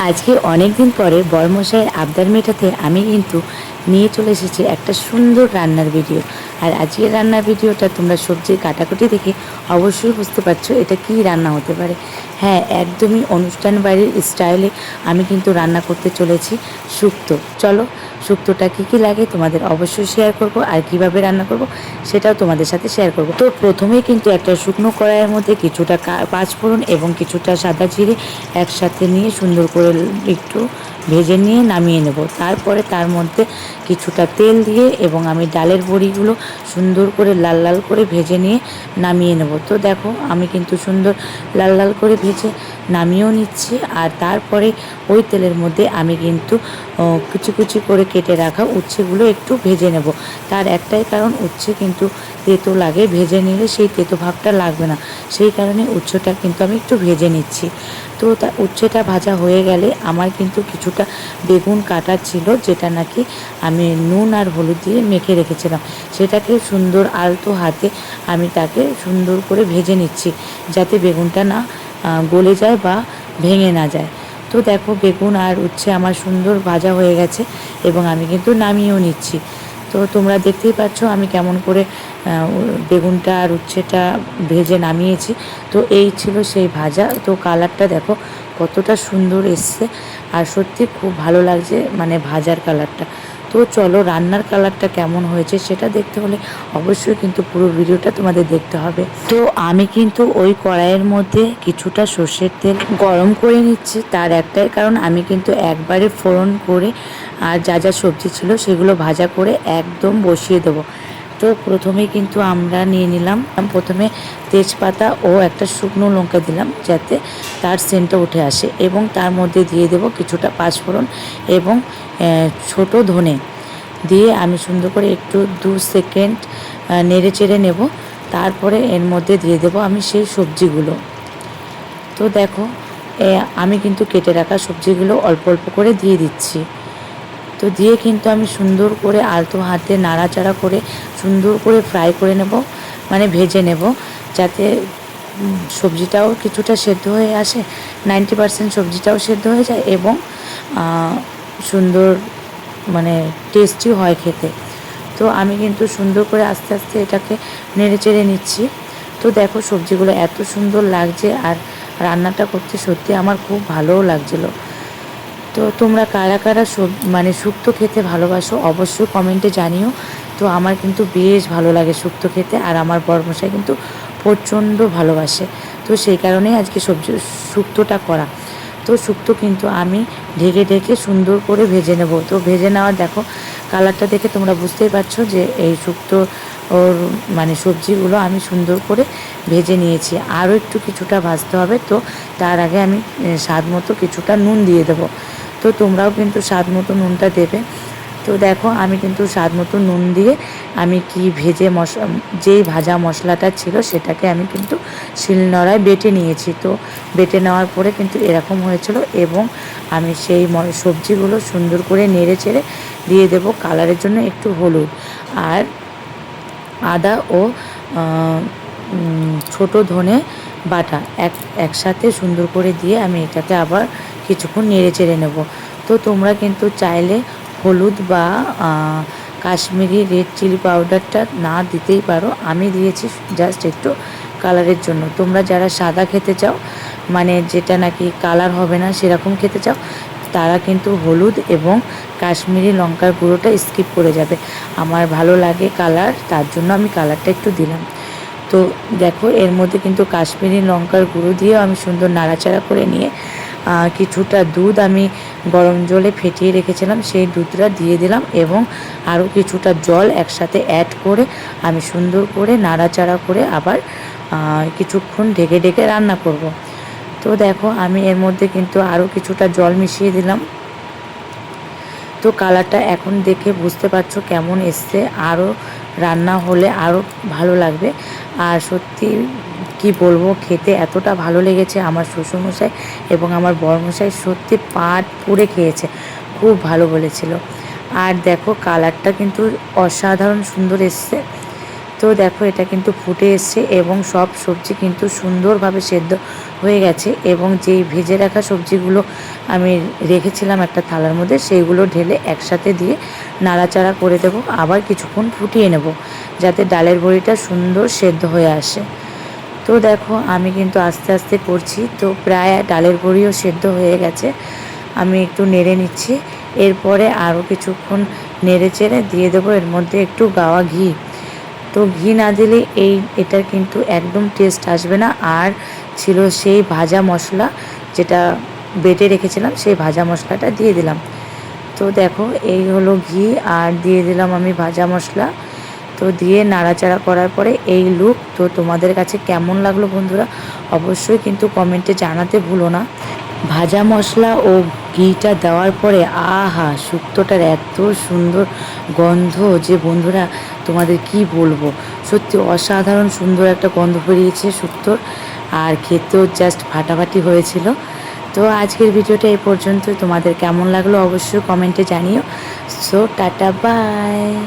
আজকে অনেক দিন পরে বরমশাইয়ের আবদার মেটাতে আমি কিন্তু নিয়ে চলে এসেছি একটা সুন্দর রান্নার ভিডিও আর আজকের রান্নার ভিডিওটা তোমরা সবজির কাটাকুটি দেখে অবশ্যই বুঝতে পারছ এটা কি রান্না হতে পারে। হ্যাঁ একদমই অনুষ্ঠান বাড়ির স্টাইলে আমি কিন্তু রান্না করতে চলেছি শুক্তো। চলো, শুক্তোটা কী কী লাগে তোমাদের অবশ্যই শেয়ার করব আর কীভাবে রান্না করব সেটাও তোমাদের সাথে শেয়ার করব। তো প্রথমেই কিন্তু একটা শুকনো কড়াইয়ের মধ্যে কিছুটা পাঁচফোড়ন এবং কিছুটা সাদা জিরে একসাথে নিয়ে সুন্দর করে একটু ভেজে নিয়ে নামিয়ে নেব। তারপরে তার মধ্যে কিছুটা তেল দিয়ে এবং আমি ডালের বড়িগুলো সুন্দর করে লাল লাল করে ভেজে নিয়ে নামিয়ে নেব। তো দেখো, আমি কিন্তু সুন্দর লাল লাল করে ভেজে নামিয়েও নিচ্ছি। আর তারপরে ওই তেলের মধ্যে আমি কিন্তু কুচি কুচি করে কেটে রাখা উচ্ছেগুলো একটু ভেজে নেব। তার একটাই কারণ, উচ্ছে কিন্তু তেতো লাগে। ভেজে নিলে সেই তেতো ভাবটা লাগবে না। সেই কারণে উচ্ছেটা কিন্তু আমি একটু ভেজে নিচ্ছি। তো তা, উচ্ছেটা ভাজা হয়ে গেলে আমার কিন্তু কিছুটা বেগুন কাটা ছিল, যেটা নাকি আমি নুন আর হলুদ দিয়ে মেখে রেখেছিলাম। সেটাকে সুন্দর আলতো হাতে আমি তাকে সুন্দর করে ভেজে নিচ্ছি, যাতে বেগুনটা না গলে যায় বা ভেঙে না যায়। তো দেখো, বেগুন আর উচ্ছে আমার সুন্দর ভাজা হয়ে গেছে এবং আমি কিন্তু নামিয়েও নিচ্ছি। তো তোমরা দেখতেই পাচ্ছ, আমি কেমন করে বেগুনটা আর উচ্ছেটা ভেজে নামিয়েছি। তো এই ছিল সেই ভাজা। তো কালারটা দেখো, কতটা সুন্দর এসছে। আর সত্যি খুব ভালো লাগছে মানে ভাজার কালারটা। তো চলো, রান্নার কালারটা কেমন হয়েছে সেটা দেখতে হলে অবশ্যই কিন্তু পুরো ভিডিওটা তোমাদের দেখতে হবে। তো আমি কিন্তু ওই কড়াইয়ের মধ্যে কিছুটা সর্ষের তেল গরম করে নিচ্ছি, তার একটাই কারণ আমি কিন্তু একবারে ফোড়ন করে আর যা যা সবজি ছিল সেগুলো ভাজা করে একদম বসিয়ে দেবো। তো প্রথমে কিন্তু আমরা নিয়ে নিলাম। প্রথমে তেজপাতা ও একটা শুকনো লঙ্কা দিলাম যাতে তার সেন্টটা উঠে আসে এবং তার মধ্যে দিয়ে দেব কিছুটা পাঁচফোড়ন এবং ছোট ধনে দিয়ে আমি সুন্দর করে একটু দু সেকেন্ড নেড়ে চেড়ে নেব। তারপরে এর মধ্যে দিয়ে দেব আমি সেই সবজিগুলো। তো দেখো আমি কিন্তু কেটে রাখা সবজিগুলো অল্প অল্প করে দিয়ে দিচ্ছি। তো দিয়ে কিন্তু আমি সুন্দর করে আলতো হাতে নাড়াচাড়া করে সুন্দর করে ফ্রাই করে নেব মানে ভেজে নেব, যাতে সবজিটাও কিছুটা সেদ্ধ হয়ে আসে নাইনটি পার্সেন্ট সবজিটাও সেদ্ধ হয়ে যায় এবং সুন্দর মানে টেস্টি হয় খেতে। তো আমি কিন্তু সুন্দর করে আস্তে আস্তে এটাকে নেড়ে চেড়ে নিচ্ছি। তো দেখো সবজিগুলো এত সুন্দর লাগছে আর রান্নাটা করতে সত্যি আমার খুব ভালোও লাগছিল। তো তোমরা কারা কারা মানে শুক্তো খেতে ভালোবাসো, অবশ্যই কমেন্টে জানিও। তো আমার কিন্তু বেশ ভালো লাগে শুক্তো খেতে, আর আমার বরমশাই কিন্তু প্রচণ্ড ভালোবাসে। তো সেই কারণেই আজকে সবজি শুক্তোটা করা। তো শুক্তো কিন্তু আমি ঢেকে ঢেকে সুন্দর করে ভেজে নেব। তো ভেজে নেওয়ার দেখো, কালারটা দেখে তোমরা বুঝতেই পারছ যে এই শুক্তো ওর মানে সবজিগুলো আমি সুন্দর করে ভেজে নিয়েছি। আরও একটু কিছুটা ভাজতে হবে, তো তার আগে আমি স্বাদ মতো কিছুটা নুন দিয়ে দেবো। তো তোমরাও কিন্তু স্বাদ মতো নুনটা দেবে। তো দেখো, আমি কিন্তু স্বাদ মতো নুন দিয়ে আমি কি ভেজে মশলা যেই ভাজা মশলাটা ছিল সেটাকে আমি কিন্তু শিলনোড়ায় বেটে নিয়েছি। তো বেটে নেওয়ার পরে কিন্তু এরকম হয়েছিল এবং আমি সেই সবজিগুলো সুন্দর করে নেড়ে চেড়ে দিয়ে দেবো কালারের জন্য একটু হলুদ। আর আদা ও ছোট ধনে বাটা এক, একসাথে সুন্দর করে দিয়ে আমি এটাকে আবার কিছুক্ষণ নেড়ে চেড়ে নেব। তো তোমরা কিন্তু চাইলে হলুদ বা কাশ্মীরি রেড চিলি পাউডারটা না দিতেই পারো। আমি দিয়েছি জাস্ট একটু কালারের জন্য। তোমরা যারা সাদা খেতে চাও মানে যেটা নাকি কালার হবে না সেরকম খেতে চাও, তারা কিন্তু হলুদ এবং কাশ্মীরি লঙ্কার গুঁড়োটা স্কিপ করে যাবে। আমার ভালো লাগে কালার, তার জন্য আমি কালারটা একটু দিলাম। তো দেখো, এর মধ্যে কিন্তু কাশ্মীরি লঙ্কার গুঁড়ো দিয়েও আমি সুন্দর নাড়াচাড়া করে নিয়ে কিছুটা দুধ আমি গরম জলে ফেটিয়ে রেখেছিলাম, সেই দুধটা দিয়ে দিলাম এবং আরও কিছুটা জল একসাথে অ্যাড করে আমি সুন্দর করে নাড়াচাড়া করে আবার কিছুক্ষণ ঢেকে ঢেকে রান্না করব। তো দেখো আমি এর মধ্যে কিন্তু আরও কিছুটা জল মিশিয়ে দিলাম তো কালারটা এখন দেখে বুঝতে পারছ কেমন এসছে আরও রান্না হলে আরও ভালো লাগবে। আর সত্যি কি বলব, খেতে এতটা ভালো লেগেছে আমার শ্বশুরমশাই এবং আমার বরমশাই সত্যি পাট পুড়ে খেয়েছে, খুব ভালো বলেছিল। আর দেখো কালারটা কিন্তু অসাধারণ সুন্দর এসছে। তো দেখো এটা কিন্তু ফুটে এসছে এবং সব সবজি কিন্তু সুন্দরভাবে সেদ্ধ হয়ে গেছে এবং যেই ভেজে রাখা সবজিগুলো আমি রেখেছিলাম একটা থালার মধ্যে, সেইগুলো ঢেলে একসাথে দিয়ে নাড়াচাড়া করে দেবো। আবার কিছুক্ষণ ফুটিয়ে নেব যাতে ডালের বড়িটা সুন্দর সেদ্ধ হয়ে আসে। তো দেখো, আমি কিন্তু আস্তে আস্তে করছি। তো প্রায় ডালের বড়িও সেদ্ধ হয়ে গেছে। আমি একটু নেড়ে নিচ্ছি। এরপরে আরও কিছুক্ষণ নেড়ে চেড়ে দিয়ে দেবো। এর মধ্যে একটু গাওয়া ঘি। তো ঘি না দিলে এই, এটার কিন্তু একদম টেস্ট আসবে না। আর ছিল সেই ভাজা মশলা যেটা বেটে রেখেছিলাম, সেই ভাজা মশলাটা দিয়ে দিলাম। তো দেখো, এই হলো ঘি, আর দিয়ে দিলাম আমি ভাজা মশলা। তো দিয়ে নাড়াচাড়া করার পরে এই লুক তো তোমাদের কাছে কেমন লাগল বন্ধুরা, অবশ্যই কিন্তু কমেন্টে জানাতে ভুলো না। ভাজা মশলা ও ঘিটা দেওয়ার পরে, আহা, শুক্তোটার এত সুন্দর গন্ধ যে বন্ধুরা তোমাদের কি বলব? সত্যি অসাধারণ সুন্দর একটা গন্ধ বেরিয়েছে শুক্তোর, আর খেতেও জাস্ট ফাটাফাটি হয়েছিল। তো আজকের ভিডিওটা এই পর্যন্ত তোমাদের কেমন লাগল অবশ্যই কমেন্টে জানিও। So tata bye